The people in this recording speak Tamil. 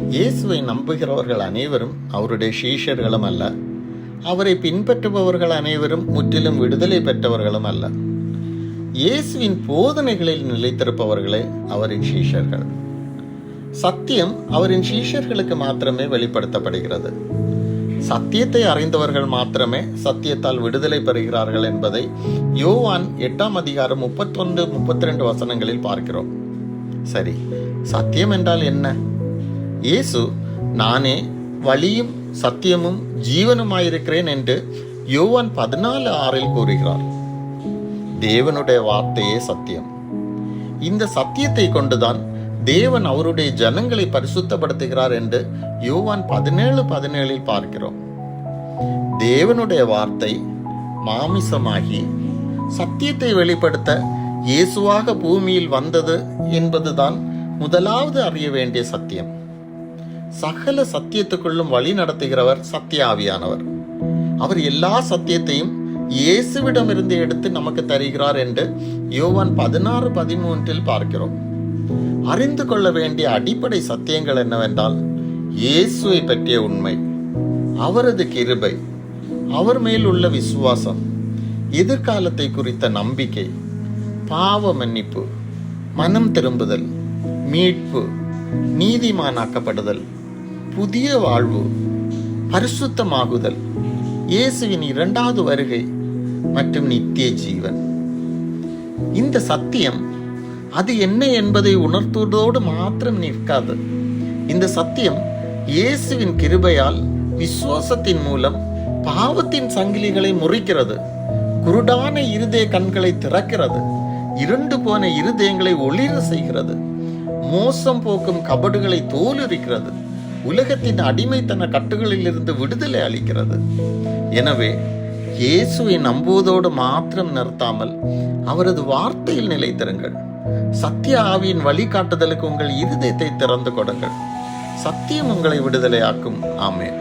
இயேசுவை நம்புகிறவர்கள் அனைவரும் அவருடைய சீஷர்களும் அல்ல. அவரை பின்பற்றுபவர்கள் அனைவரும் முற்றிலும் விடுதலை பெற்றவர்களும் அல்ல. இயேசுவின் போதனைகளில் நிலைத்திருப்பவர்களே அவரின் சீஷர்கள். சத்தியம் அவரின் சீஷர்களுக்கு மாத்திரமே வெளிப்படுத்தப்படுகிறது. சத்தியத்தை அறிந்தவர்கள் மாத்திரமே சத்தியத்தால் விடுதலை பெறுகிறார்கள் என்பதை யோவான் எட்டாம் அதிகாரம் முப்பத்தொன்று முப்பத்தி ரெண்டு வசனங்களில் பார்க்கிறோம். சரி சத்தியம் என்றால் என்ன? இயேசு நானே வழியும் சத்தியமும் ஜீவனுமாயிருக்கிறேன் என்று யோவான் பதினாலு ஆறில் கூறுகிறார். தேவனுடைய வார்த்தையே சத்தியம். இந்த சத்தியத்தை கொண்டுதான் தேவன் அவருடைய ஜனங்களை பரிசுத்தப்படுத்துகிறார் என்று யோவான் பதினேழு பதினேழில் பார்க்கிறோம். தேவனுடைய வார்த்தை மாமிசமாகி சத்தியத்தை வெளிப்படுத்த இயேசுவாக பூமியில் வந்தது என்பதுதான் முதலாவது அறிய வேண்டிய சத்தியம். சகல சத்தியத்துக்குள்ளும் வழி நடத்துகிறவர் சத்தியாவியானவர். அவர் எல்லா சத்தியத்தையும் இயேசுவிடமிருந்து எடுத்து நமக்கு தருகிறார் என்று யோவான் பதினாறு பதிமூன்றில் பார்க்கிறோம். அறிந்து கொள்ள வேண்டிய அடிப்படை சத்தியங்கள் என்னவென்றால் இயேசுவை பற்றிய உண்மை அவரது கிருபை அவர் மேல் உள்ள விசுவாசம் எதிர்காலத்தை குறித்த நம்பிக்கை பாவ மன்னிப்பு மனம் திரும்புதல் மீட்பு நீதிமானாக்கப்படுதல் புதிய வாழ்வு பரிசுத்தமாகுதல். இயேசுவின் இரண்டாவது வருகை மற்றும் நித்திய ஜீவன். இந்த சத்தியம் அது என்ன என்பதை உணர்த்துவதோடு மாத்திரம் நிற்காது. இந்த சத்தியம் இயேசுவின் கிருபையால் விசுவாசத்தின் மூலம் பாவத்தின் சங்கிலிகளை முறிக்கிறது. குருடான இருதய கண்களை திறக்கிறது. இருண்டு போன இருதயங்களை ஒளிர செய்கிறது. மோசம் போக்கும் கபடுகளை தோலுரிக்கிறது. உலகத்தின் அடிமைத்தன கட்டுகளில் இருந்து விடுதலை அளிக்கிறது. எனவே இயேசுவை நம்புவதோடு மாத்திரம் நிறுத்தாமல் அவரது வார்த்தையில் நிலைத்திருங்கள். சத்திய ஆவியின் வழிகாட்டுதலுக்கு உங்கள் இருதயத்தை திறந்து கொடுங்கள். சத்தியம் உங்களை விடுதலையாக்கும். ஆமேன்.